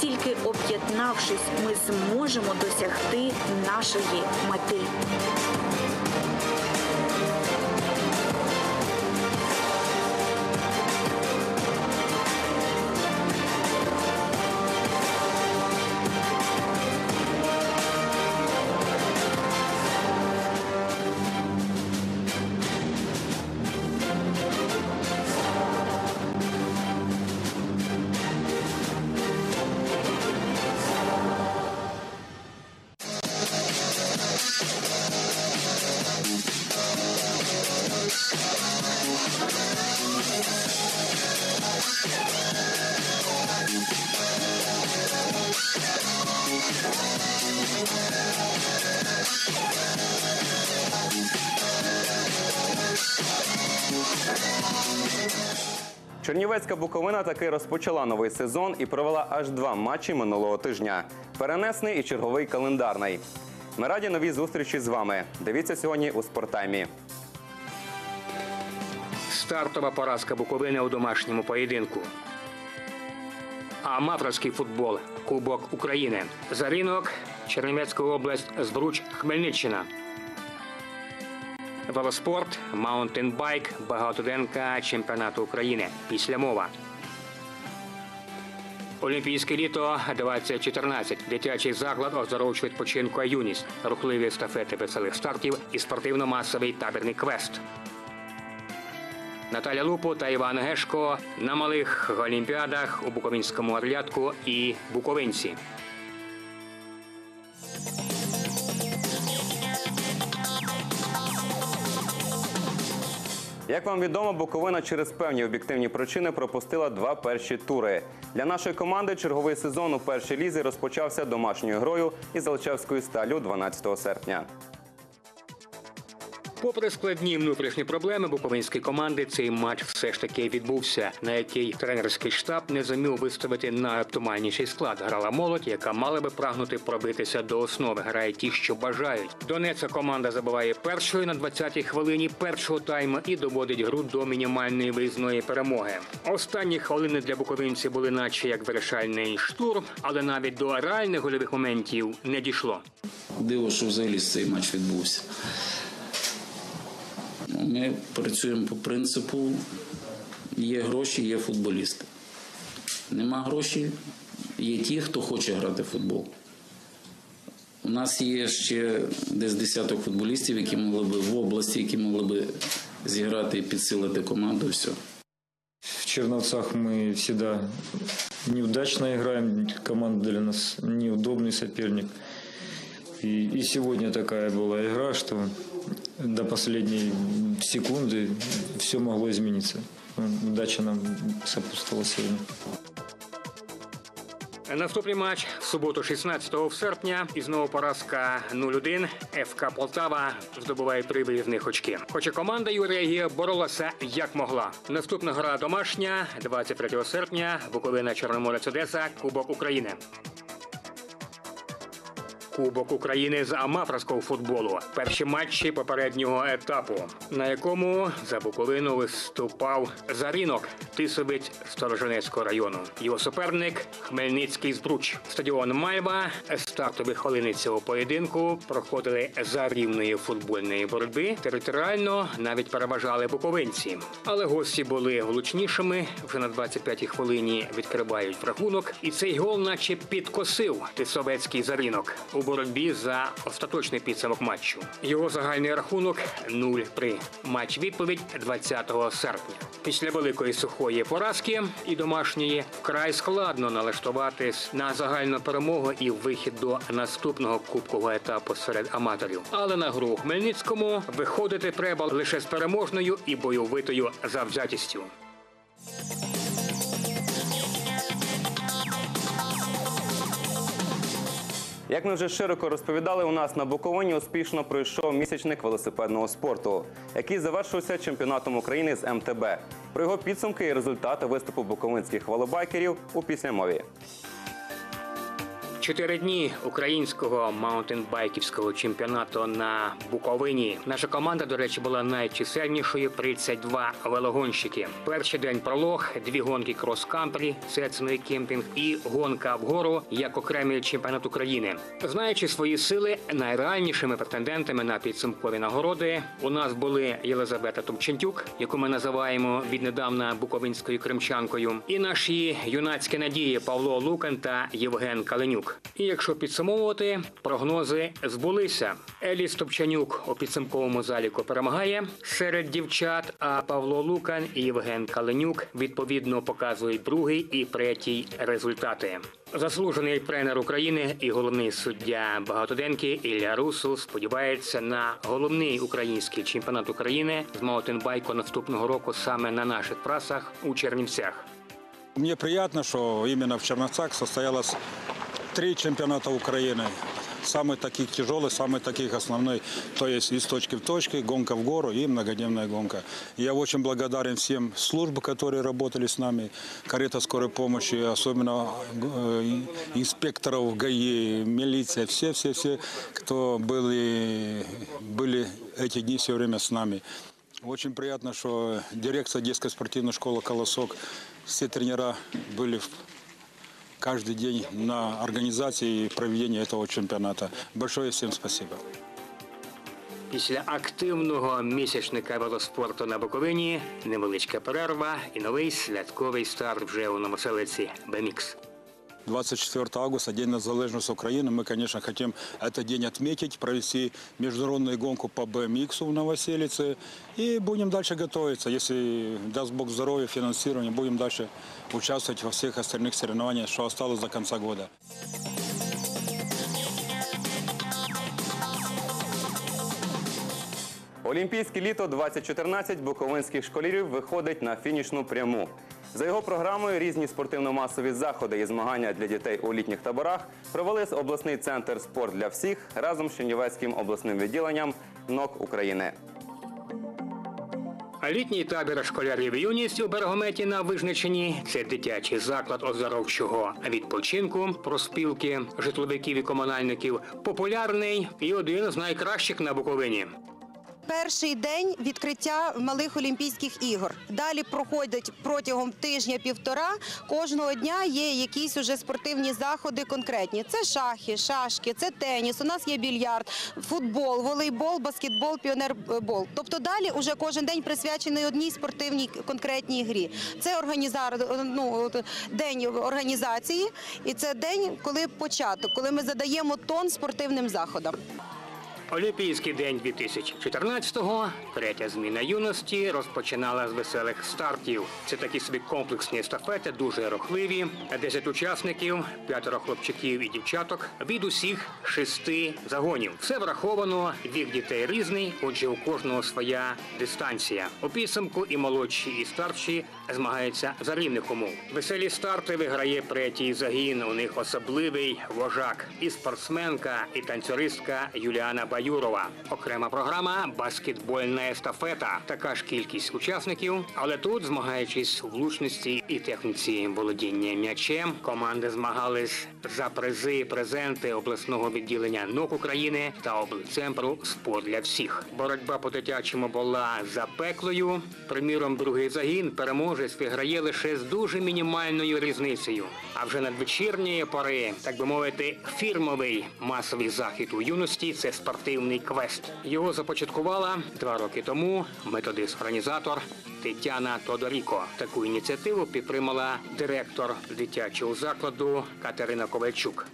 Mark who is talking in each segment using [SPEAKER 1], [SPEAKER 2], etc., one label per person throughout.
[SPEAKER 1] Тільки об'єднавшись, ми зможемо досягти нашої мети.
[SPEAKER 2] Чернівецька Буковина таки розпочала новий сезон і провела аж два матчі минулого тижня. Перенесений і черговий календарний. Ми раді новій зустрічі з вами. Дивіться сьогодні у спорттаймі.
[SPEAKER 3] Стартова поразка Буковини у домашньому поєдинку. Аматорський футбол. Кубок України. За ринок Чернівецька область, Збруч, Хмельниччина. Велоспорт, маунтинбайк, багатоденка чемпіонату України. Після мова. Олімпійське літо 2014. Дитячий заклад оздоровчого відпочинку юність. Рухливі естафети веселих стартів і спортивно-масовий табірний квест. Наталя Лупу та Іван Гешко на малих олімпіадах у Буковинському орлятку і Буковинці.
[SPEAKER 2] Як вам відомо, Буковина через певні об'єктивні причини пропустила два перші тури. Для нашої команди черговий сезон у першій лізі розпочався домашньою грою із Залчевською сталю 12 серпня.
[SPEAKER 3] Попри складні внутрішні проблеми буковинської команди, цей матч все ж таки відбувся, на який тренерський штаб не зумів виставити найоптимальніший склад. Грала молодь, яка мала би прагнути пробитися до основи. Грає ті, що бажають. Донецька команда забиває першою на 20-й хвилині першого тайму і доводить гру до мінімальної виїзної перемоги. Останні хвилини для буковинців були наче як вирішальний штурм, але навіть до реальних гольових моментів не дійшло.
[SPEAKER 4] Диво, що взагалі цей матч відбувся. Ну, Ми працюємо по принципу: є гроші, є футболісти. Нема грошей, є ті, хто хоче грати в футбол. У нас є ще десь десяток футболістів, які могли би в області, які могли би зіграти і підсилити команду. і Все.
[SPEAKER 5] В Черновцах мы всегда неудачно играем. Команда для нас неудобный соперник. И, и сегодня такая была игра, что до последней секунды все могло измениться. Удача нам сопутствовала сегодня.
[SPEAKER 3] Наступний матч в суботу, 16 серпня, і знову поразка 0-1. ФК Полтава здобуває три виїзних очки. Хоча команда Юрія Гія боролася як могла. Наступна гра домашня 23 серпня. Буковина Чорноморець Одеса, Кубок України. Кубок України з аматорського футболу. Перші матчі попереднього етапу, на якому за Буковину виступав Зарінок, Тисовець Сторожинецького району. Його суперник Хмельницький Збруч. Стадіон Мальва. Стартові хвилини цього поєдинку проходили за рівної футбольної боротьби. Територіально навіть переважали буковинці. Але гості були влучнішими. Вже на 25-й хвилині відкривають рахунок. І цей гол, наче підкосив Тисовецький Зарінок у боротьбі за остаточний підсумок матчу. Його загальний рахунок 0-3. Матч відповідь 20 серпня. Після великої сухої поразки і домашньої вкрай складно налаштуватись на загальну перемогу і вихід до наступного кубкового етапу серед аматорів. Але на гру Хмельницькому виходити треба лише з переможною і бойовитою завзятістю.
[SPEAKER 2] Як ми вже широко розповідали, у нас на Буковині успішно пройшов місячник велосипедного спорту, який завершився чемпіонатом України з МТБ. Про його підсумки і результати виступу буковинських велобайкерів у післямові.
[SPEAKER 3] Чотири дні українського маунтинбайківського чемпіонату на Буковині. Наша команда, до речі, була найчисельнішою 32 велогонщики. Перший день пролог, дві гонки крос-кантрі, сецний кемпінг і гонка вгору як окремий чемпіонат України. Знаючи свої сили, найреальнішими претендентами на підсумкові нагороди у нас були Єлизавета Томчентюк, яку ми називаємо віднедавна буковинською кримчанкою, і наші юнацькі надії Павло Лукан та Євген Каленюк. І якщо підсумовувати, прогнози збулися. Еліс Топчанюк у підсумковому заліку перемагає серед дівчат. А Павло Лукан і Євген Каленюк відповідно показують другий і третій результати. Заслужений тренер України і головний суддя багатоденки Ілля Русул сподівається на головний український чемпіонат України з маутинбайку наступного року саме на наших трасах у Чернівцях.
[SPEAKER 6] Мне приятно, что именно в Черновцах состоялось три чемпионата Украины. Самый таких тяжелый, самый таких основной, то есть из точки в точке, гонка в гору и многодневная гонка. Я очень благодарен всем службам, которые работали с нами, карета скорой помощи, особенно э, инспекторов ГАИ, милиция, все-все-все, кто были, были эти дни все время с нами. Очень приятно, что дирекция детской спортивной школы «Колосок», все тренера были в- каждый день на организации и проведении этого чемпионата. Большое всем спасибо.
[SPEAKER 3] Після активного місячника велоспорту на Буковині невеличка перерва і новий святковий старт вже у новоселиці Бемікс.
[SPEAKER 6] 24 августа, День незалежности Украины. Мы, конечно, хотим этот день отметить, провести международную гонку по BMX в Новоселице. И будем дальше готовиться. Если даст Бог здоровья, финансирование, будем дальше участвовать во всех остальных соревнованиях, что осталось до конца года.
[SPEAKER 2] Олімпійське літо 2014 буковинських школярів виходить на фінішну пряму. За його програмою різні спортивно-масові заходи і змагання для дітей у літніх таборах провели з обласний центр спорт для всіх разом з Чернівецьким обласним відділенням НОК України.
[SPEAKER 3] Літній табір школярів юність у Берегометі на Вижничині це дитячий заклад оздоровчого відпочинку, проспілки, житловиків і комунальників, популярний і один з найкращих на Буковині.
[SPEAKER 7] Перший день відкриття малих Олімпійських ігор. Далі проходять протягом тижня-півтора. Кожного дня є якісь уже спортивні заходи конкретні. Це шахи, шашки, це теніс. У нас є більярд, футбол, волейбол, баскетбол, піонербол. Тобто далі уже кожен день присвячений одній спортивній конкретній грі. Це організар... ну, день організації, і це день, коли початок, коли ми задаємо тон спортивним заходам.
[SPEAKER 3] Олімпійський день 2014-го, третя зміна юності, розпочинала з веселих стартів. Це такі собі комплексні естафети, дуже рухливі. 10 учасників, п'ятеро хлопчиків і дівчаток від усіх шести загонів. Все враховано, вік дітей різний, отже, у кожного своя дистанція. У підсумку і молодші, і старші змагаються за рівних умов. Веселі старти виграє третій загін. У них особливий вожак і спортсменка, і танцюристка Юліана Баюрова. Окрема програма баскетбольна естафета. Така ж кількість учасників, але тут, змагаючись у влучності і техніці володіння м'ячем, команди змагались за призи і презенти обласного відділення НОК України та облцентру спорт для всіх. Боротьба по дитячому була запеклою. Приміром, другий загін переможець виграє лише з дуже мінімальною різницею. А вже надвечірньої пори, так би мовити, фірмовий масовий захід у юності це спортивний квест. Його започаткувала два роки тому методист-організатор Тетяна Тодоріко. Таку ініціативу підтримала директор дитячого закладу Катерина Ковальчук.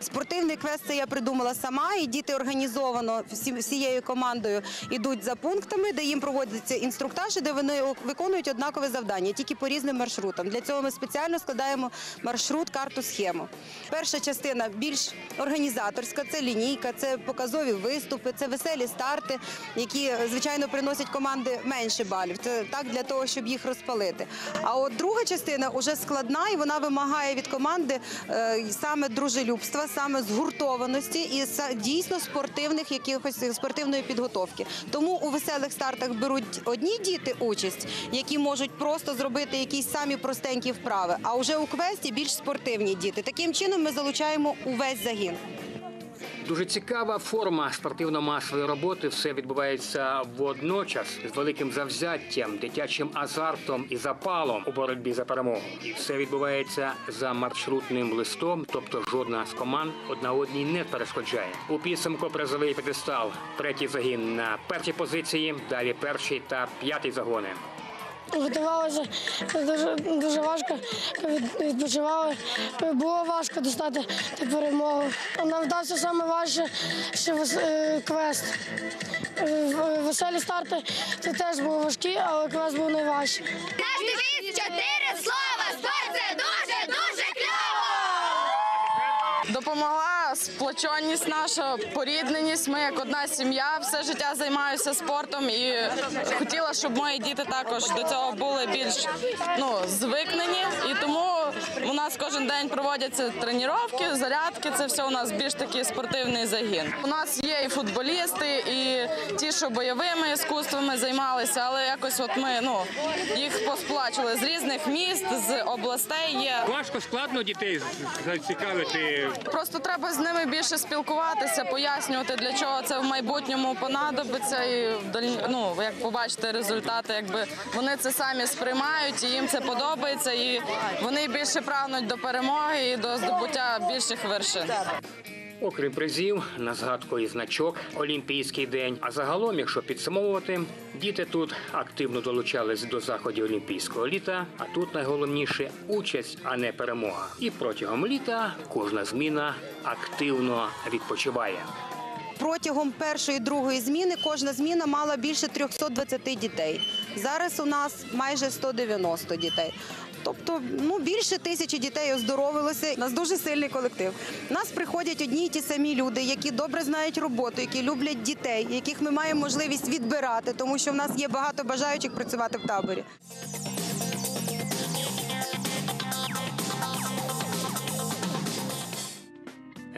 [SPEAKER 7] Спортивний квест це я придумала сама, і діти організовано всі- всією командою йдуть за пунктами, де їм проводиться інструктаж, де вони виконують однакове завдання, тільки по різним маршрутам. Для цього ми спеціально складаємо маршрут, карту, схему. Перша частина більш організаторська, це лінійка, це показові виступи, це веселі старти, які звичайно приносять команди менше балів. Це так для того, щоб їх розпалити. А от друга частина вже складна і вона вимагає від команди е, саме дружелюбства саме згуртованості і са- дійсно спортивних якихось спортивної підготовки. Тому у веселих стартах беруть одні діти участь, які можуть просто зробити якісь самі простенькі вправи. А вже у квесті більш спортивні діти. Таким чином ми залучаємо увесь загін.
[SPEAKER 3] Дуже цікава форма спортивно-масової роботи. Все відбувається водночас з великим завзяттям, дитячим азартом і запалом у боротьбі за перемогу. І все відбувається за маршрутним листом, тобто жодна з команд одна одній не перешкоджає. У підсумку призовий п'єдестал. Третій загін на першій позиції, далі перший та п'ятий загони.
[SPEAKER 8] Готувалися дуже, дуже важко, відпочивали. Було важко достати ту перемогу. Нам вдався саме важче ще е, квест. Е, Веселі старти це теж були важкі, але квест був найважчий.
[SPEAKER 9] Наш девіз чотири слова. Спорт це дуже дуже кльово.
[SPEAKER 10] Допомогла сплоченість наша, порідненість. Ми як одна сім'я, все життя займаюся спортом і хотіла, щоб мої діти також до цього були більш ну, звикнені. І тому у нас кожен день проводяться тренування, зарядки. Це все у нас більш такий спортивний загін. У нас є і футболісти, і ті, що бойовими іскусствами займалися, але якось от ми ну їх посплачували з різних міст, з областей є.
[SPEAKER 3] Важко складно дітей зацікавити.
[SPEAKER 10] Просто треба з ними більше спілкуватися, пояснювати, для чого це в майбутньому понадобиться. І ну, як побачите результати, якби вони це самі сприймають, і їм це подобається, і вони більше прагнуть до перемоги і до здобуття більших вершин.
[SPEAKER 3] Окрім призів, на згадку і значок Олімпійський день. А загалом, якщо підсумовувати, діти тут активно долучались до заходів Олімпійського літа. А тут найголовніше участь, а не перемога. І протягом літа кожна зміна активно відпочиває.
[SPEAKER 7] Протягом першої другої зміни кожна зміна мала більше 320 дітей. Зараз у нас майже 190 дітей. Тобто, ну більше тисячі дітей оздоровилося. У нас дуже сильний колектив. У нас приходять одні й ті самі люди, які добре знають роботу, які люблять дітей, яких ми маємо можливість відбирати, тому що в нас є багато бажаючих працювати в таборі.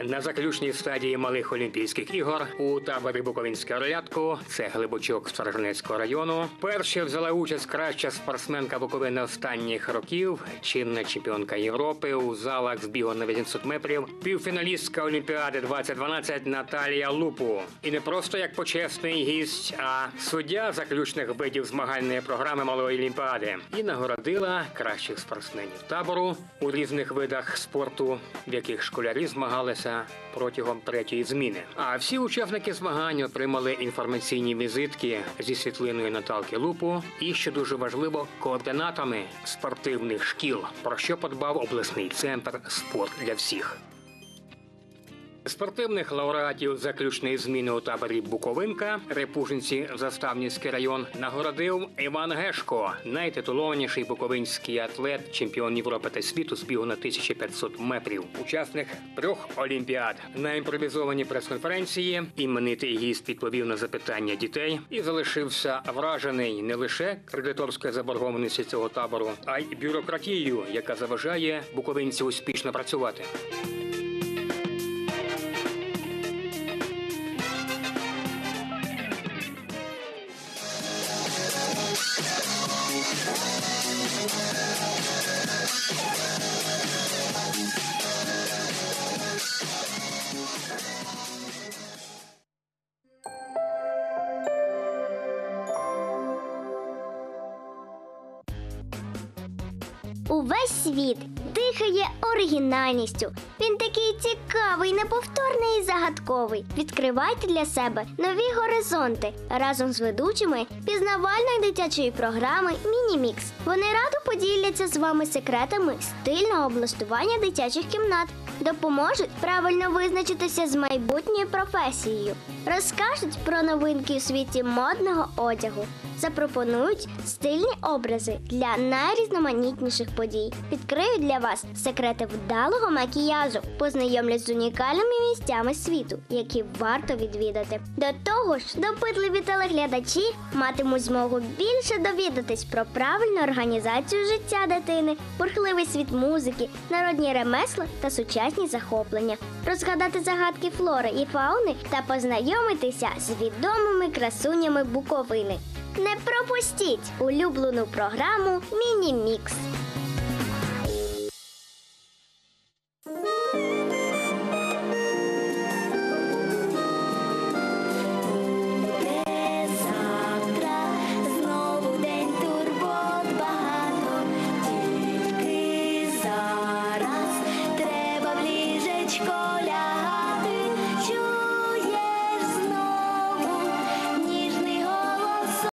[SPEAKER 3] На заключній стадії малих Олімпійських ігор у таборі Буковинське Орлятко, це Глибочок Сторожинецького району. Перші взяла участь краща спортсменка Буковини останніх років, чинна чемпіонка Європи у залах з бігу на 800 метрів, півфіналістка Олімпіади 2012 Наталія Лупу. І не просто як почесний гість, а суддя заключних видів змагальної програми малої Олімпіади і нагородила кращих спортсменів табору у різних видах спорту, в яких школярі змагалися протягом третьої зміни. А всі учасники змагань отримали інформаційні візитки зі світлиною Наталки Лупу і, що дуже важливо, координатами спортивних шкіл, про що подбав обласний центр спорт для всіх. Спортивних лауреатів заключної зміни у таборі Буковинка, Репужинці, Заставницький район, нагородив Іван Гешко, найтитулованіший буковинський атлет, чемпіон Європи та світу з бігу на 1500 метрів, учасник трьох олімпіад. На імпровізованій прес-конференції іменитий гість відповів на запитання дітей і залишився вражений не лише кредиторською заборгованістю цього табору, а й бюрократією, яка заважає буковинці успішно працювати.
[SPEAKER 9] Світ дихає оригінальністю. Він такий цікавий, неповторний і загадковий. Відкривайте для себе нові горизонти разом з ведучими пізнавальної дитячої програми Мінімікс. Вони радо поділяться з вами секретами стильного облаштування дитячих кімнат, допоможуть правильно визначитися з майбутньою професією, розкажуть про новинки у світі модного одягу. Запропонують стильні образи для найрізноманітніших подій. Відкриють для вас секрети вдалого макіяжу, познайомлять з унікальними місцями світу, які варто відвідати. До того ж, допитливі телеглядачі матимуть змогу більше довідатись про правильну організацію життя дитини, бурхливий світ музики, народні ремесла та сучасні захоплення, розгадати загадки флори і фауни та познайомитися з відомими красунями Буковини. Не пропустіть улюблену програму Міні-мікс.